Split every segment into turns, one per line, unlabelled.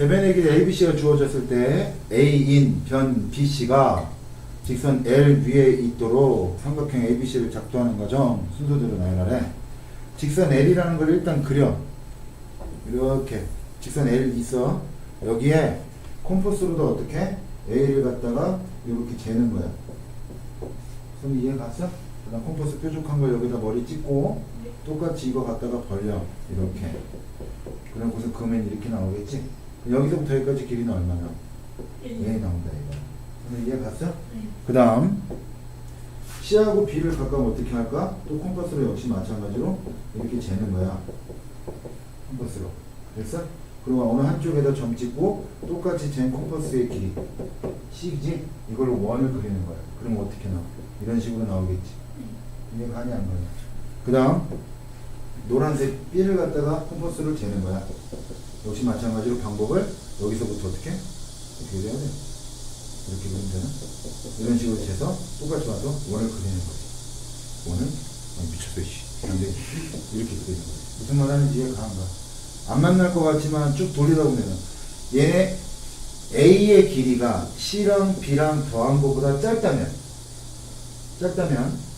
대변의 길이 ABC가 주어졌을 때 A인 변 BC가 직선 L 위에 있도록 삼각형 ABC를 작도하는 과정 순서대로 나열하래. 직선 L이라는 걸 일단 그려. 이렇게 직선 L 있어. 여기에 콤퍼스로도 어떻게 A를 갖다가 이렇게 재는 거야. 손 이해 갔어? 그다음 콤퍼스 뾰족한 걸 여기다 머리 찍고 똑같이 이거 갖다가 벌려 이렇게. 그럼 거기서 그면 이렇게 나오겠지? 여기서부터 여기까지 길이는 얼마나? A 나온다 이거. 오늘 이해 갔어?
네.
그 다음 C하고 B를 가까우면 어떻게 할까? 또 콤퍼스로 역시 마찬가지로 이렇게 재는 거야. 콤퍼스로. 됐어? 그리고 어느 한쪽에다 점 찍고 똑같이 잰 콤퍼스의 길이 C지? 이걸로 원을 그리는 거야. 그럼 어떻게 나와? 이런 식으로 나오겠지. 이해 가니 안 가니? 그 다음 노란색 B를 갖다가 콤퍼스를 재는 거야. 역시 마찬가지로 방법을 여기서부터 어떻게? 이렇게 해야 돼. 이렇게 그리면 되나? 이런 식으로 재서 똑같이 와서 원을 그리는 거지. 원을 아, 미쳤어 씨. 안 돼. 이렇게 그리는 거지. 무슨 말 하는지 이해가 안 가. 안 만날 것 같지만 쭉 돌리다 보면 얘네 A의 길이가 C랑 B랑 더한 것보다 짧다면 짧다면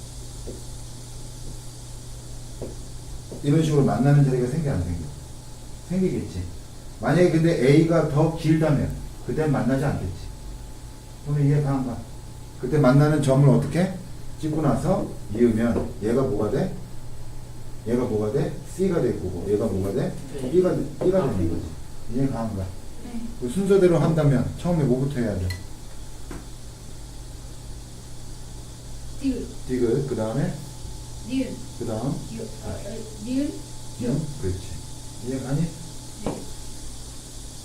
이런 식으로 만나는 자리가 생겨 안 생겨? 생기겠지. 만약에 근데 A가 더 길다면 그땐 만나지 않겠지. 오늘 이해 가 안 가? 그때 만나는 점을 어떻게 찍고 나서 이으면 얘가 뭐가 돼? 얘가 뭐가 돼? C가 될 거고 얘가 뭐가 돼? B가 B가 되는 거지. 이해 가 안 가?
네.
그 순서대로 한다면 처음에 뭐부터 해야 돼?
디귿,
디귿 그 다음에 그 다음
유, 유.
응? 그렇지. 이해가니?